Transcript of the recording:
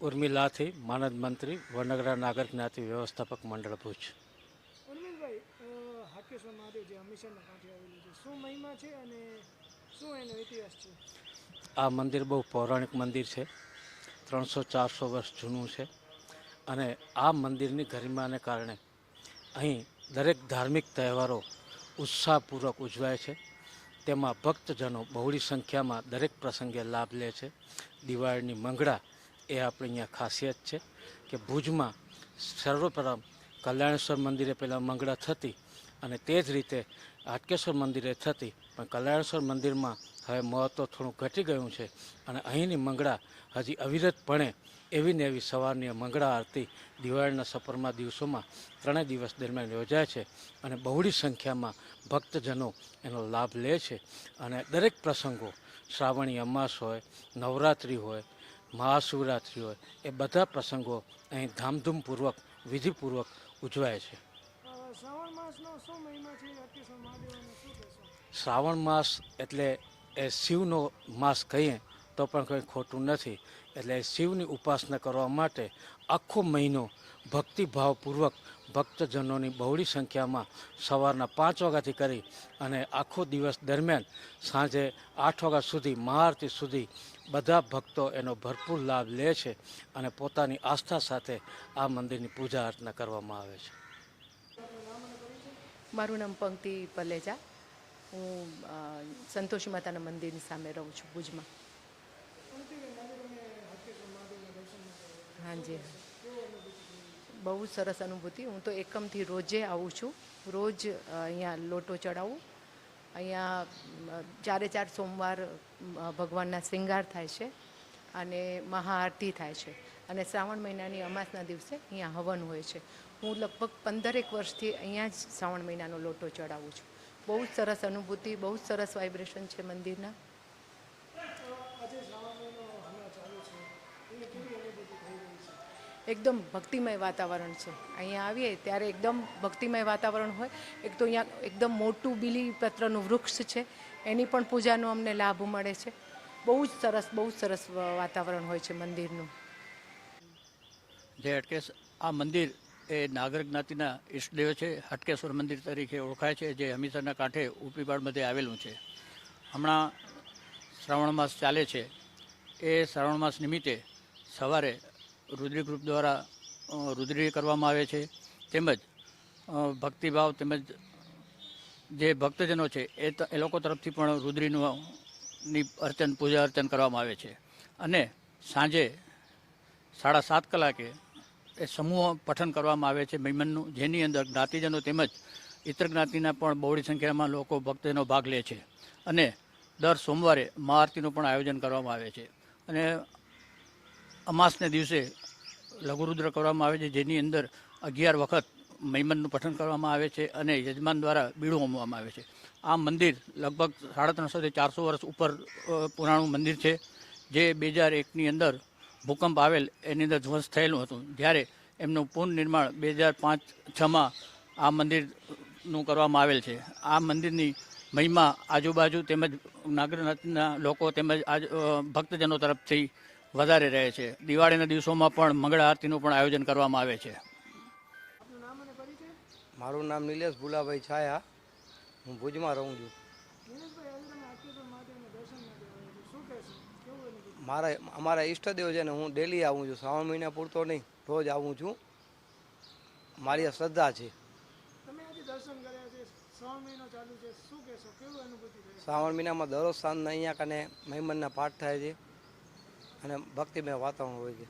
ઉર્મિલાથી માનદ મંત્રી વડનગરા નાગર જ્ઞાતિ વ્યવસ્થાપક મંડળ ભુજ. આ મંદિર બહુ પૌરાણિક મંદિર છે. ત્રણસો ચારસો વર્ષ જૂનું છે. અને આ મંદિરની ગરિમાને કારણે અહીં દરેક ધાર્મિક તહેવારો ઉત્સાહપૂર્વક ઉજવાય છે. તેમાં ભક્તજનો બહોળી સંખ્યામાં દરેક પ્રસંગે લાભ લે છે. દિવાળીની મંગળા એ આપણી અહીંયા ખાસિયત છે કે ભુજમાં સર્વપ્રથમ કલ્યાણેશ્વર મંદિરે પહેલાં મંગળા થતી અને તે જ રીતે હાટકેશ્વર મંદિરે થતી, પણ કલ્યાણેશ્વર મંદિરમાં હવે મહત્ત્વ થોડું ઘટી ગયું છે અને અહીંની મંગળા હજી અવિરતપણે એવી ને એવી સવારની મંગળા આરતી દિવાળીના સપરમાં દિવસોમાં ત્રણેય દિવસ દરમિયાન યોજાય છે અને બહોળી સંખ્યામાં ભક્તજનો એનો લાભ લે છે. અને દરેક પ્રસંગો શ્રાવણી અમાસ હોય, નવરાત્રિ હોય મહાશિવરાત્રિ હોય એ બધા પ્રસંગો અહીં ધામધૂમપૂર્વક વિધિપૂર્વક ઉજવાય છે. શ્રાવણ માસ એટલે એ શિવનો માસ કહીએ તો પણ કંઈ ખોટું નથી. એટલે શિવની ઉપાસના કરવા માટે આખો મહિનો ભક્તિભાવપૂર્વક ભક્તજનોની બહોળી સંખ્યામાં સવારના પાંચ વાગ્યાથી કરી અને આખો દિવસ દરમિયાન સાંજે આઠ વાગ્યા સુધી, મહાઆરતી સુધી બધા ભક્તો એનો ભરપૂર લાભ લે છે અને પોતાની આસ્થા સાથે આ મંદિરની પૂજા અર્ચના કરવામાં આવે છે. મારું નામ પંક્તિ પલેજા. હું સંતોષી માતાના મંદિરની સામે રહું છું ભુજમાં. હાજી બહુ સરસ અનુભૂતિ. હું તો એકમથી રોજે આવું છું. રોજ અહીંયા લોટો ચડાવું. અહીંયા ચારે ચાર સોમવાર ભગવાનના શૃંગાર થાય છે અને મહાઆરતી થાય છે. અને શ્રાવણ મહિનાની અમાસના દિવસે અહીંયા હવન હોય છે. હું લગભગ પંદરેક વર્ષથી અહીંયા જ શ્રાવણ મહિનાનો લોટો ચડાવું છું. બહુ સરસ અનુભૂતિ, બહુ સરસ વાઇબ્રેશન છે મંદિરના. એકદમ ભક્તિમય વાતાવરણ છે. અહીંયા આવીએ ત્યારે એકદમ ભક્તિમય વાતાવરણ હોય. એક તો અહીંયા એકદમ મોટું બીલીપત્રનું વૃક્ષ છે. એની પણ પૂજાનો અમને લાભ મળે છે. બહુ જ સરસ, બહુ જ સરસ વાતાવરણ હોય છે મંદિરનું. જે હટકેશ આ મંદિર એ નાગર જ્ઞાતિના ઈષ્ટદેવ છે. હટકેશ્વર મંદિર તરીકે ઓળખાય છે, જે હમીસરના કાંઠે ઉપીપાડ મધ્યે આવેલું છે. હમણાં શ્રાવણ માસ ચાલે છે. એ શ્રાવણ માસ નિમિત્તે સવારે રુદ્રી ગ્રુપ દ્વારા રુદ્રી કરવામાં આવે છે. તેમજ ભક્તિભાવ તેમજ જે ભક્તજનો છે, એ એ લોકો તરફથી પણ રુદ્રીનું ની અર્ચન, પૂજા અર્ચન કરવામાં આવે છે. અને સાંજે સાડા સાત કલાકે એ સમૂહ પઠન કરવામાં આવે છે. મૈમનનું જેની અંદર જ્ઞાતિજનો તેમજ ઇતર જ્ઞાતિના પણ બહોળી સંખ્યામાં લોકો ભક્તજનો ભાગ લે છે. અને દર સોમવારે મહાઆરતીનું પણ આયોજન કરવામાં આવે છે. અને અમાસને દિવસે લઘુરુદ્ર કરવામાં આવે છે, જેની અંદર અગિયાર વખત મૈમનનું પઠન કરવામાં આવે છે અને યજમાન દ્વારા બીડું હોમવામાં આવે છે. આ મંદિર લગભગ સાડા ત્રણસોથી ચારસો વર્ષ ઉપર પુરાણું મંદિર છે, જે બે હજાર એકની અંદર ભૂકંપ આવેલ, એની અંદર ધ્વંસ થયેલું હતું. જ્યારે એમનું પુનર્નિર્માણ બે હજાર પાંચ છમાં આ મંદિરનું કરવામાં આવેલ છે. આ મંદિરની મહિમા આજુબાજુ તેમજ નાગરનાથના લોકો તેમજ આજ ભક્તજનો તરફથી વધારે રહે છે. દિવાળીના દિવસોમાં પણ મંગળ આરતીનું પણ આયોજન કરવામાં આવે છે. મારું નામ નિલેશ ભુલાભાઈ છાયા. હું ભુજમાં રહું છું. મારા અમારા ઈષ્ટદેવ છે ને હું ડેલી આવું છું. શ્રાવણ મહિના પૂરતો નહીં રોજ આવું છું. મારી આ શ્રદ્ધા છે. તમે આજે દર્શન કર્યા છે શ્રાવણ મહિનો ચાલુ છે. શું કહેશો? કેવું અનુભૂતિ થઈ શ્રાવણ મહિનામાં દરરોજ સાંજના અહીંયા કને મહેમાનના પાઠ થાય છે. અને ભક્તિમય વાતાવરણ હોય છે.